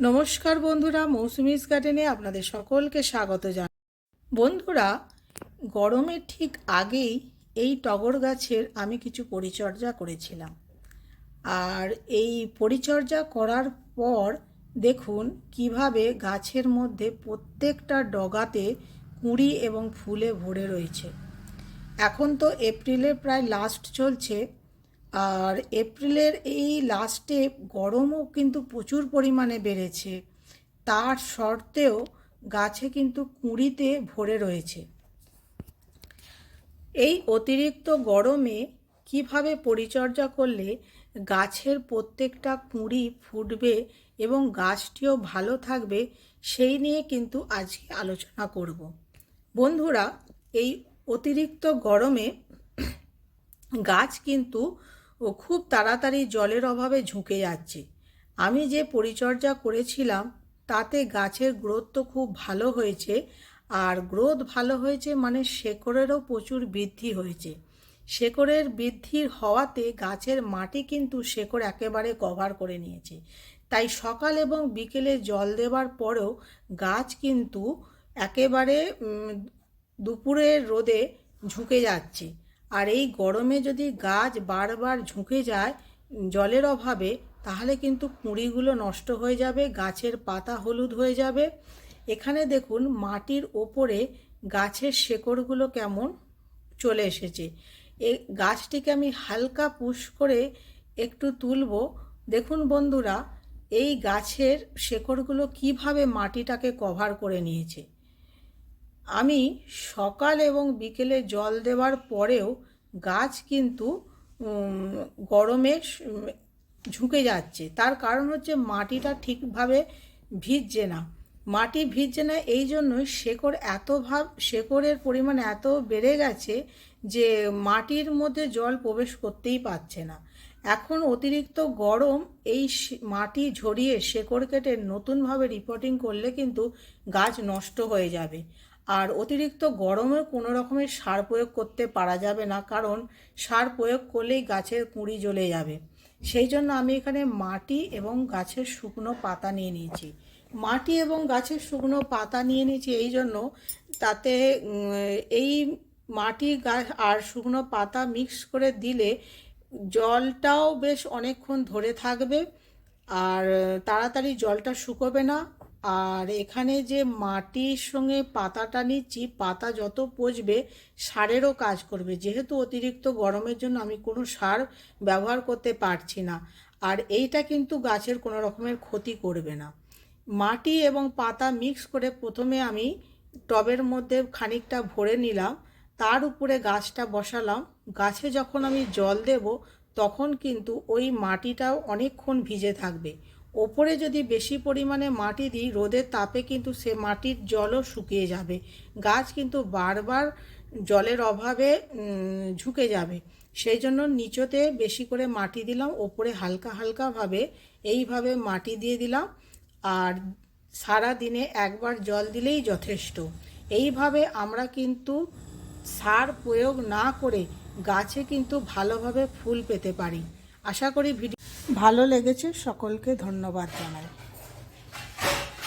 নমস্কার বন্ধুরা মৌসুমিস গার্ডেনে আপনাদের সকলকে স্বাগত জানাই। বন্ধুরা, গরমের ঠিক আগেই এই টগর গাছের আমি কিছু পরিচর্যা করেছিলাম। আর এই পরিচর্যা করার পর দেখুন কীভাবে গাছের মধ্যে প্রত্যেকটা ডগাতে কুঁড়ি এবং ফুলে ভরে রয়েছে। এখন তো এপ্রিলের প্রায় লাস্ট চলছে। আর এপ্রিলের এই লাস্টে গরমও কিন্তু প্রচুর পরিমাণে বেড়েছে। তার সত্ত্বেও গাছে কিন্তু কুঁড়িতে ভরে রয়েছে। এই অতিরিক্ত গরমে কীভাবে পরিচর্যা করলে গাছের প্রত্যেকটা কুঁড়ি ফুটবে এবং গাছটিও ভালো থাকবে, সেই নিয়ে কিন্তু আজকে আলোচনা করব। বন্ধুরা, এই অতিরিক্ত গরমে গাছ কিন্তু খুব তাড়াতাড়ি জলের অভাবে ঝুঁকে যাচ্ছে। আমি যে পরিচর্যা করেছিলাম, তাতে গাছের গ্রোথ তো খুব ভালো হয়েছে, আর গ্রোথ ভালো হয়েছে মানে শেকড়েরও প্রচুর বৃদ্ধি হয়েছে। শেকড়ের বৃদ্ধির হওয়াতে গাছের মাটি কিন্তু শেকড় একেবারে কভার করে নিয়েছে। তাই সকাল এবং বিকেলে জল দেওয়ার পরেও গাছ কিন্তু একেবারে দুপুরের রোদে ঝুঁকে যাচ্ছে। আর এই গরমে যদি গাছ বারবার ঝুঁকে যায় জলের অভাবে, তাহলে কিন্তু কুঁড়িগুলো নষ্ট হয়ে যাবে, গাছের পাতা হলুদ হয়ে যাবে। এখানে দেখুন, মাটির ওপরে গাছের শেকড়গুলো কেমন চলে এসেছে। এ গাছটিকে আমি হালকা পুশ করে একটু তুলব। দেখুন বন্ধুরা, এই গাছের শেকড়গুলো কীভাবে মাটিটাকে কভার করে নিয়েছে। আমি সকাল এবং বিকেলে জল দেওয়ার পরেও গাছ কিন্তু গরমে ঝুঁকে যাচ্ছে। তার কারণ হচ্ছে মাটিটা ঠিকভাবে ভিজছে না। মাটি ভিজছে না এই জন্যই শেকড় এত ভাব, শেকড়ের পরিমাণ এত বেড়ে গেছে যে মাটির মধ্যে জল প্রবেশ করতেই পারছে না। এখন অতিরিক্ত গরম এই মাটি ঝরিয়ে শেকড় কেটে নতুনভাবে রিপোর্টিং করলে কিন্তু গাছ নষ্ট হয়ে যাবে। আর অতিরিক্ত গরমে কোনো রকমের সার প্রয়োগ করতে পারা যাবে না, কারণ সার প্রয়োগ করলেই গাছের কুঁড়ি জ্বলে যাবে। সেই জন্য আমি এখানে মাটি এবং গাছের শুকনো পাতা নিয়ে নিয়েছি। মাটি এবং গাছের শুকনো পাতা নিয়ে নিয়েছি এই জন্য তাতে এই মাটি গাছ আর শুকনো পাতা মিক্স করে দিলে জলটাও বেশ অনেকক্ষণ ধরে থাকবে, আর তাড়াতাড়ি জলটা শুকোবে না। আর এখানে যে মাটির সঙ্গে পাতাটা নিচ্ছি, পাতা যত পচবে সারেরও কাজ করবে। যেহেতু অতিরিক্ত গরমের জন্য আমি কোনো সার ব্যবহার করতে পারছি না। আর এইটা কিন্তু গাছের কোনো রকমের ক্ষতি করবে না। মাটি এবং পাতা মিক্স করে প্রথমে আমি টবের মধ্যে খানিকটা ভরে নিলাম, তার উপরে গাছটা বসালাম। গাছে যখন আমি জল দেব, তখন কিন্তু ওই মাটিটাও অনেকক্ষণ ভিজে থাকবে। ওপরে যদি বেশি পরিমাণে মাটি দিই, রোদের তাপে কিন্তু সে মাটির জলও শুকিয়ে যাবে। গাছ কিন্তু বারবার জলের অভাবে ঝুঁকে যাবে। সেই জন্য নিচতে বেশি করে মাটি দিলাম, ওপরে হালকা হালকাভাবে এইভাবে মাটি দিয়ে দিলাম। আর সারা দিনে একবার জল দিলেই যথেষ্ট। এইভাবে আমরা কিন্তু সার প্রয়োগ না করে গাছে কিন্তু ভালোভাবে ফুল পেতে পারি। আশা করি ভিডিও ভালো লেগেছে সকলকে ধন্যবাদ জানাই।